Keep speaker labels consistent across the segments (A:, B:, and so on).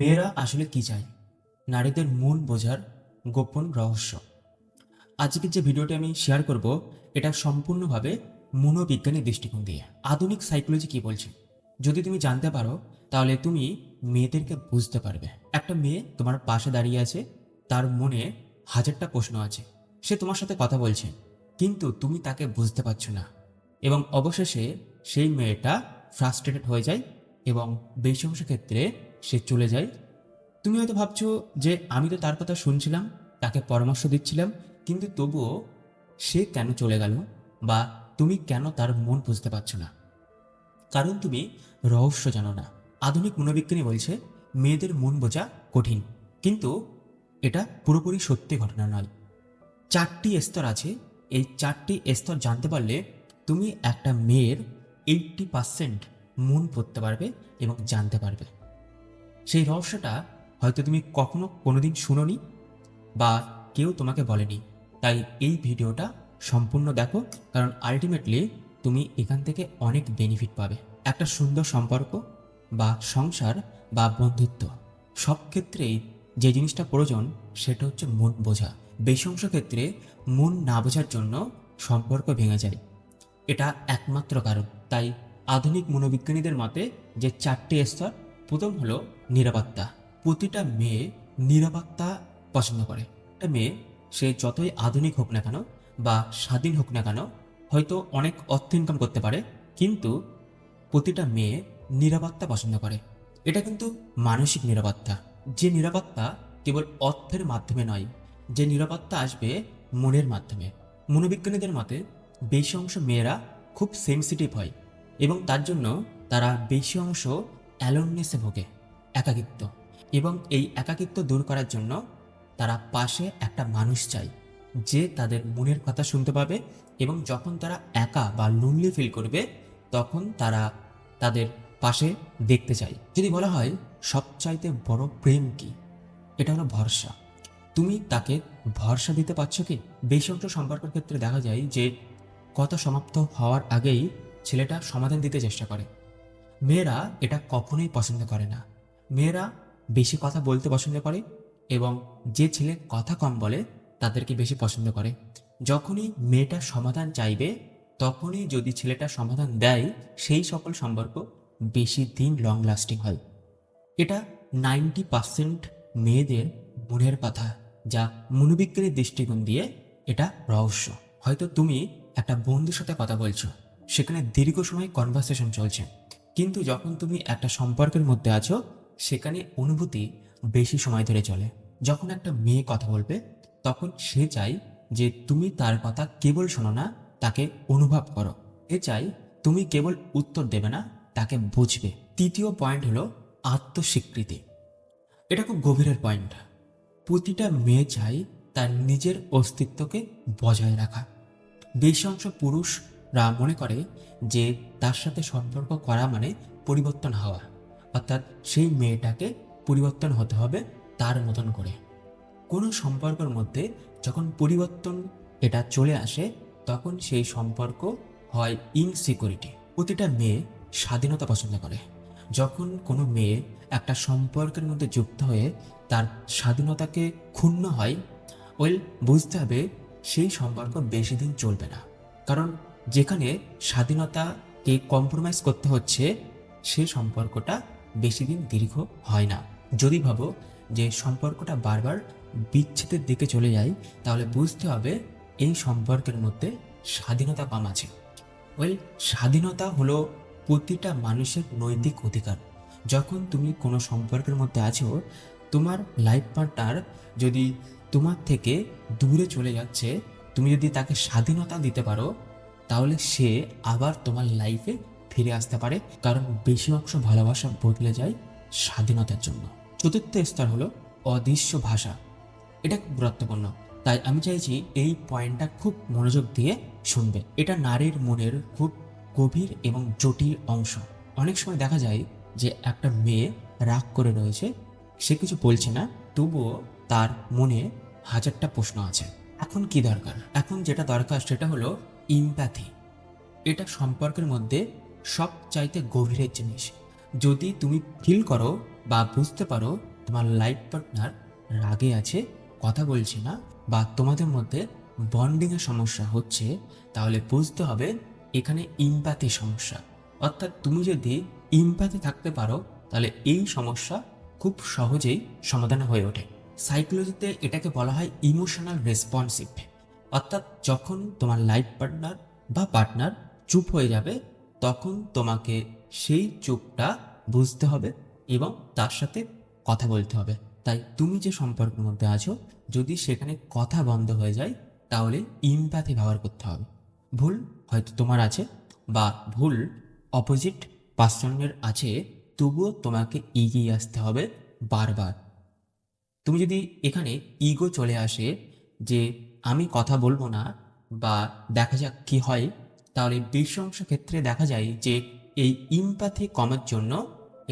A: মেয়েরা আসলে কি চায়? নারীদের মন বোঝার গোপন রহস্য। আজকের যে ভিডিওটি আমি শেয়ার করব, এটা সম্পূর্ণভাবে মনোবিজ্ঞানের দৃষ্টিকোণ দিয়ে। আধুনিক সাইকোলজি কি বলছে? যদি তুমি জানতে পারো, তাহলে তুমি মেয়েদেরকে বুঝতে পারবে। একটা মেয়ে তোমার পাশে দাঁড়িয়ে আছে, তার মনে হাজারটা প্রশ্ন আছে। সে তোমার সাথে কথা বলছে, কিন্তু তুমি তাকে বুঝতে পারছ না। এবং অবশেষে সেই মেয়েটা ফ্রাস্ট্রেটেড হয়ে যায় এবং বেশি অংশ ক্ষেত্রে সে চলে যায়। তুমি হয়তো ভাবছ যে আমি তো তার কথা শুনছিলাম, তাকে পরামর্শ দিচ্ছিলাম, কিন্তু তবুও সে কেন চলে গেল বা তুমি কেন তার মন বুঝতে পারছ না? কারণ তুমি রহস্য জানো না। আধুনিক মনোবিজ্ঞানী বলছে, মেয়েদের মন বোঝা কঠিন, কিন্তু এটা পুরোপুরি সত্যি ঘটনা নয়। চারটি স্তর আছে। এই চারটি স্তর জানতে পারলে তুমি একটা মেয়ের এইটটি পার্সেন্ট মন পড়তে পারবে এবং জানতে পারবে। সেই রহস্যটা হয়তো তুমি কখনো কোনোদিন শুনোনি বা কেউ তোমাকে বলেনি। তাই এই ভিডিওটা সম্পূর্ণ দেখো, কারণ আলটিমেটলি তুমি এখান থেকে অনেক বেনিফিট পাবে। একটা সুন্দর সম্পর্ক বা সংসার বা বন্ধুত্ব, সব ক্ষেত্রেই যে জিনিসটা প্রয়োজন সেটা হচ্ছে মন বোঝা। বেশি অংশ ক্ষেত্রে মন না বোঝার জন্য সম্পর্ক ভেঙে যায়। এটা একমাত্র কারণ। তাই আধুনিক মনোবিজ্ঞানীদের মতে যে চারটি স্তর প্রথম হলো নিরাপত্তা। প্রতিটা মেয়ে নিরাপত্তা পছন্দ করে। একটা মেয়ে, সে যতই আধুনিক হোক না কেন বা স্বাধীন হোক না কেন, হয়তো অনেক অর্থ ইনকাম করতে পারে, কিন্তু প্রতিটা মেয়ে নিরাপত্তা পছন্দ করে। এটা কিন্তু মানসিক নিরাপত্তা। যে নিরাপত্তা কেবল অর্থের মাধ্যমে নয়, যে নিরাপত্তা আসবে মনের মাধ্যমে। মনোবিজ্ঞানীদের মতে, বেশি অংশ মেয়েরা খুব সেন্সিটিভ হয় এবং তার জন্য তারা বেশি অংশ অ্যালোননেসে ভোগে, একাকিত্ব এবং এই একাকিত্ব দূর করার জন্য তারা পাশে একটা মানুষ চায় যে তাদের মনের কথা শুনতে পাবে এবং যখন তারা একা বা লোনলি ফিল করবে, তখন তারা তাদের পাশে দেখতে চায়। যদি বলা হয়, সবচাইতে বড় প্রেম কি? এটা হলো ভরসা। তুমি তাকে ভরসা দিতে পারছ কি? বেশি অংশ সম্পর্কের ক্ষেত্রে দেখা যায় যে, কথা সমাপ্ত হওয়ার আগেই ছেলেটা সমাধান দিতে চেষ্টা করে। মেয়েরা এটা কখনোই পছন্দ করে না। মেয়েরা বেশি কথা বলতে পছন্দ করে এবং যে ছেলে কথা কম বলে তাদেরকে বেশি পছন্দ করে। যখনই মেয়েটা সমাধান চাইবে, তখনই যদি ছেলেটা সমাধান দেয়, সেই সকল সম্পর্ক বেশি দিন লং লাস্টিং হয়। এটা নাইনটি পার্সেন্ট মেয়েদের মনের কথা, যা মনোবিজ্ঞানের দৃষ্টিকোণ দিয়ে এটা রহস্য। হয়তো তুমি একটা বন্ধুর সাথে কথা বলছো, সেখানে দীর্ঘ সময় কনভারসেশন চলছে। কিন্তু যখন তুমি একটা সম্পর্কের মধ্যে আছো, সেখানে অনুভূতি বেশি সময় ধরে চলে। যখন একটা মেয়ে কথা বলবে, তখন সে চাই যে তুমি তার কথা কেবল শোনো না, তাকে অনুভব করো। এ চাই তুমি কেবল উত্তর দেবে না, তাকে বুঝবে। তৃতীয় পয়েন্ট হলো আত্মস্বীকৃতি। এটা খুব গভীরের পয়েন্ট। প্রতিটা মেয়ে চাই তার নিজের অস্তিত্বকে বজায় রাখা। বেশি অংশ পুরুষরা মনে করে যে তার সাথে সম্পর্ক করা মানে পরিবর্তন হওয়া। অর্থাৎ সেই মেয়েটাকে পরিবর্তন হতে হবে তার মতন করে। কোনো সম্পর্কের মধ্যে যখন পরিবর্তন এটা চলে আসে, তখন সেই সম্পর্ক হয় ইনসিকিউরিটি প্রতিটা মেয়ে স্বাধীনতা পছন্দ করে। যখন কোনো মেয়ে একটা সম্পর্কের মধ্যে যুক্ত হয়ে তার স্বাধীনতাকে ক্ষুণ্ণ হয় ওয়েল বুঝতে হবে সেই সম্পর্ক বেশি দিন চলবে না। কারণ যেখানে স্বাধীনতাকে কম্প্রোমাইজ করতে হচ্ছে, সে সম্পর্কটা বেশি দিন দীর্ঘ হয় না। যদি ভাবো যে সম্পর্কটা বারবার বিচ্ছেদের দিকে চলে যায়, তাহলে বুঝতে হবে এই সম্পর্কের মধ্যে স্বাধীনতা কম আছে। ওয়েল স্বাধীনতা হলো প্রতিটা মানুষের নৈতিক অধিকার। যখন তুমি কোনো সম্পর্কের মধ্যে আছো, তোমার লাইফ পার্টনার যদি তোমার থেকে দূরে চলে যাচ্ছে, তুমি যদি তাকে স্বাধীনতা দিতে পারো তাহলে সে আবার তোমার লাইফে ফিরে আসতে পারে, কারণ বেশি অংশ ভালোবাসা বদলে যায় স্বাধীনতার জন্য। চতুর্থ স্তর হলো অদৃশ্য ভাষা। এটা গুরুত্বপূর্ণ। তাই আমি চাইছি এই পয়েন্টটা খুব মনোযোগ দিয়ে শুনবে। এটা নারীর মনের খুব গভীর এবং জটিল অংশ। অনেক সময় দেখা যায় যে একটা মেয়ে রাগ করে রয়েছে, সে কিছু বলছে না, তবুও তার মনে হাজারটা প্রশ্ন আছে। এখন কি দরকার? এখন যেটা দরকার সেটা হলো ইম্প্যাথি এটা সম্পর্কের মধ্যে সব চাইতে গভীরের জিনিস। যদি তুমি ফিল করো বা বুঝতে পারো তোমার লাইফ পার্টনার রাগে আছে, কথা বলছে না বা তোমাদের মধ্যে বন্ডিংয়ের সমস্যা হচ্ছে, তাহলে বুঝতে হবে এখানে ইম্প্যাথি সমস্যা। অর্থাৎ তুমি যদি ইম্প্যাথি থাকতে পারো, তাহলে এই সমস্যা খুব সহজেই সমাধান হয়ে ওঠে। সাইকোলজিতে এটাকে বলা হয় ইমোশনাল রেসপন্সিভ অর্থাৎ যখন তোমার লাইফ পার্টনার বা পার্টনার চুপ হয়ে যাবে, তখন তোমাকে সেই চুপটা বুঝতে হবে এবং তার সাথে কথা বলতে হবে। তাই তুমি যে সম্পর্কের মধ্যে আছো, যদি সেখানে কথা বন্ধ হয়ে যায়, তাহলে ইম্প্যাথি ব্যবহার করতে হবে। ভুল হয়তো তোমার আছে বা ভুল অপোজিট পার্সনের আছে, তবুও তোমাকে এগিয়ে আসতে হবে বারবার। তুমি যদি এখানে ইগো চলে আসে যে আমি কথা বলব না বা দেখা যাক কি হয়, তাহলে বেশি ক্ষেত্রে দেখা যায় যে এই ইম্প্যাথি কমার জন্য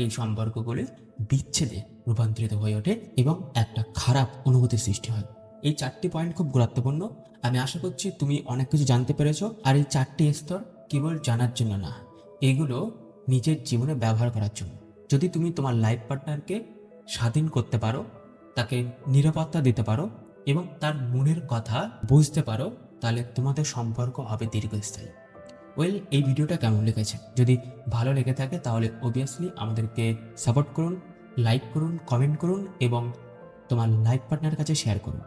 A: এই সম্পর্কগুলি বিচ্ছেদে রূপান্তরিত হয়ে ওঠে এবং একটা খারাপ অনুভূতির সৃষ্টি হয়। এই চারটি পয়েন্ট খুব গুরুত্বপূর্ণ। আমি আশা করছি তুমি অনেক কিছু জানতে পেরেছ। আর এই চারটি স্তর কেবল জানার জন্য না, এগুলো নিজের জীবনে ব্যবহার করার জন্য। যদি তুমি তোমার লাইফ পার্টনারকে স্বাধীন করতে পারো, তাকে নিরাপত্তা দিতে পারো এবং তার মনের কথা বুঝতে পারো, তাহলে তোমাদের সম্পর্ক হবে দীর্ঘস্থায়ী। ওয়েল এই ভিডিওটা কেমন লেগেছে? যদি ভালো লেগে থাকে, তাহলে অবভিয়াসলি আমাদেরকে সাপোর্ট করুন লাইক করুন কমেন্ট করুন এবং তোমার লাইফ পার্টনার কাছে শেয়ার করুন।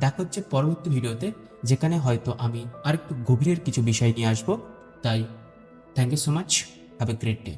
A: দেখা হচ্ছে পরবর্তী ভিডিওতে, যেখানে হয়তো আমি আরেকটু গভীরের কিছু বিষয় নিয়ে আসব। তাই thank you so much have a great day